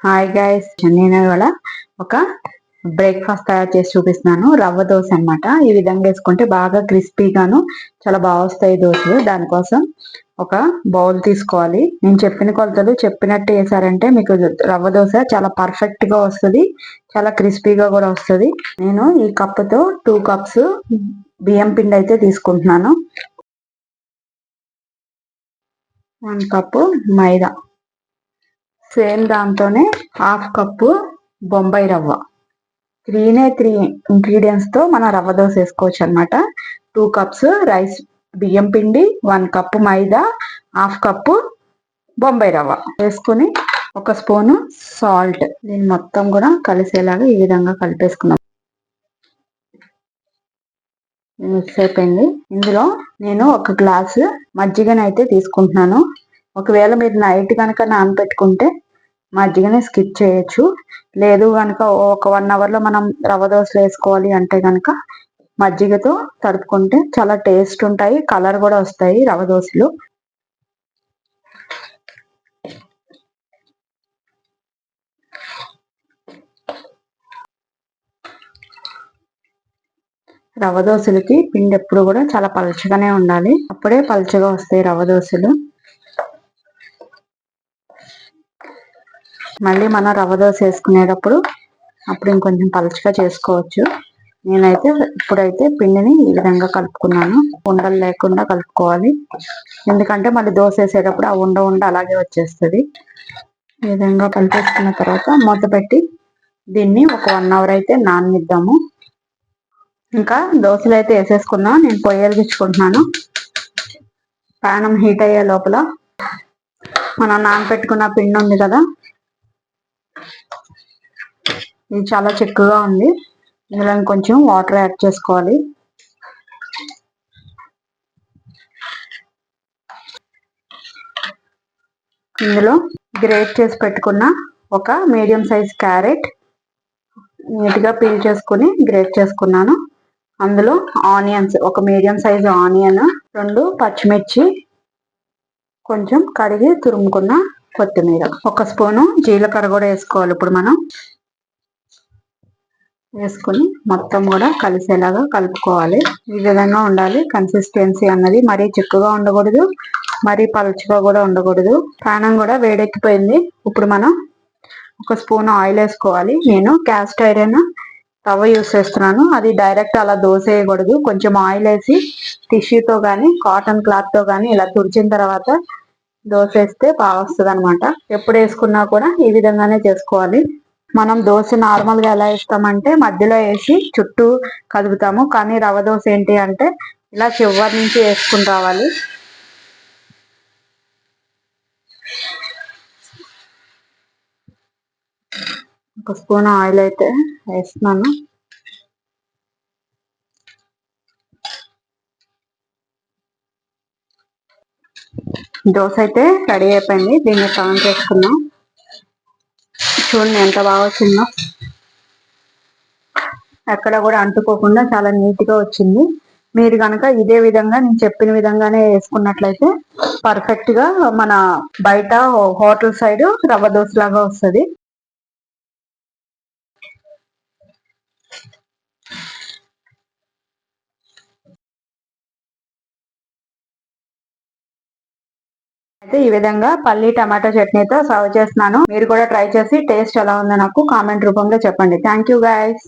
Hi guys నేను ఇవాళ ఒక బ్రేక్ఫాస్ట్ తయారు చేసి చూపిస్తున్నాను. రవ్వ దోశ అన్నమాట. ఈ విధంగా వేసుకుంటే బాగా క్రిస్పీగాను చాలా బాగా వస్తాయి దోశలు. దానికోసం ఒక బౌల్ తీసుకోవాలి. నేను చెప్పిన కొలతలు చెప్పినట్టు వేసారంటే మీకు రవ్వ దోశ చాలా పర్ఫెక్ట్గా వస్తుంది చాలా క్రిస్పీగా కూడా వస్తుంది. నేను ఈ కప్పుతో టూ కప్స్ బియ్యం పిండి అయితే తీసుకుంటున్నాను. One cup maida. సేమ్ దాంతోనే హాఫ్ కప్పు బొంబాయి రవ్వ. త్రీనే త్రీ ఇంగ్రీడియంట్స్తో మన రవ్వ దోశ వేసుకోవచ్చు అనమాట టూ కప్స్ రైస్ బియ్యం పిండి one cup maida half cup Bombay rava. వేసుకుని ఒక స్పూను సాల్ట్ దీన్ని మొత్తం కూడా కలిసేలాగా ఈ విధంగా కలిపేసుకున్నాం మిక్స్ అయిపోయింది. ఇందులో నేను ఒక గ్లాసు మజ్జిగనైతే తీసుకుంటున్నాను. ఒకవేళ మీరు నైట్ కనుక నానబెట్టుకుంటే మజ్జిగనే స్కిప్ చేయొచ్చు. లేదు కనుక ఒక వన్ అవర్లో మనం రవ్వ దోశలు వేసుకోవాలి అంటే కనుక మజ్జిగతో తడుపుకుంటే చాలా టేస్ట్ ఉంటాయి కలర్ కూడా వస్తాయి రవ్వ దోశలు. రవ్వ దోశలకి పిండి ఎప్పుడు కూడా చాలా పలచగానే ఉండాలి. అప్పుడే పలచగా వస్తాయి రవ్వ దోశలు. మళ్ళీ మనం రవ్వ దోశ వేసుకునేటప్పుడు అప్పుడు ఇంకొంచెం పలుచగా చేసుకోవచ్చు. నేనైతే ఇప్పుడైతే పిండిని ఈ విధంగా కలుపుకున్నాను. ఉండలు లేకుండా కలుపుకోవాలి. ఎందుకంటే మళ్ళీ దోశ వేసేటప్పుడు ఆ ఉండ ఉండ అలాగే వచ్చేస్తుంది. ఈ విధంగా కలిపేసుకున్న తర్వాత మూత పెట్టి దీన్ని ఒక వన్ అవర్ అయితే నాననిద్దాము. ఇంకా దోశలు అయితే వేసేసుకున్నా నేను పొయ్యలు తెచ్చుకుంటున్నాను. పానం హీట్ అయ్యే లోపల మనం నానపెట్టుకున్న పిండి ఉంది కదా ఇది చాలా చిక్కగా ఉంది. ఇందులో కొంచెం వాటర్ యాడ్ చేసుకోవాలి. ఇందులో గ్రేట్ చేసి పెట్టుకున్న ఒక మీడియం సైజ్ క్యారెట్ నీట్గా పీల్ చేసుకుని గ్రేట్ చేసుకున్నాను. అందులో ఆనియన్స్ ఒక మీడియం సైజ్ ఆనియన్ రెండు పచ్చిమిర్చి కొంచెం కడిగి తురుముకున్న కొత్తిమీర. ఒక స్పూను జీలకర్ర కూడా వేసుకోవాలి ఇప్పుడు మనం. వేసుకుని మొత్తం కూడా కలిసేలాగా కలుపుకోవాలి. ఈ విధంగా ఉండాలి. కన్సిస్టెన్సీ అన్నది మరీ చిక్కుగా ఉండకూడదు మరీ పలుచగా కూడా ఉండకూడదు. ప్రాణం కూడా వేడెక్కిపోయింది. ఇప్పుడు మనం ఒక స్పూన్ ఆయిల్ వేసుకోవాలి. నేను క్యాస్ట్ ఐరన్ తవ్వ యూస్ చేస్తున్నాను. అది డైరెక్ట్ అలా దోశ వేయకూడదు కొంచెం ఆయిల్ వేసి టిష్యూతో కానీ కాటన్ క్లాత్తో కానీ ఇలా తుడిచిన తర్వాత దోశ వేస్తే బాగా వస్తుంది అనమాట ఎప్పుడు వేసుకున్నా కూడా ఈ విధంగానే చేసుకోవాలి. మనం దోశ నార్మల్గా ఎలా వేస్తామంటే మధ్యలో వేసి చుట్టూ కదుపుతాము. కానీ రవ దోశ ఏంటి అంటే ఇలా చివరి నుంచి వేసుకుని రావాలి. ఒక స్పూన్ ఆయిల్ అయితే వేస్తున్నాను. దోశ అయితే రెడీ అయిపోయింది. దీన్ని టర్న్ చేసుకున్నాం చూడండి ఎంత బాగా వచ్చిందో. ఎక్కడ కూడా అంటుకోకుండా చాలా నీట్గా వచ్చింది. మీరు కనుక ఇదే విధంగా నేను చెప్పిన విధంగానే వేసుకున్నట్లయితే పర్ఫెక్ట్గా మన బయట హోటల్ సైడ్ రవ్వ దోశ లాగా వస్తుంది. అయితే ఈ విధంగా పల్లి టమాటో చట్నీతో సర్వ్ చేస్తున్నాను. మీరు కూడా ట్రై చేసి టేస్ట్ ఎలా ఉందో నాకు కామెంట్ రూపంలో చెప్పండి. Thank you guys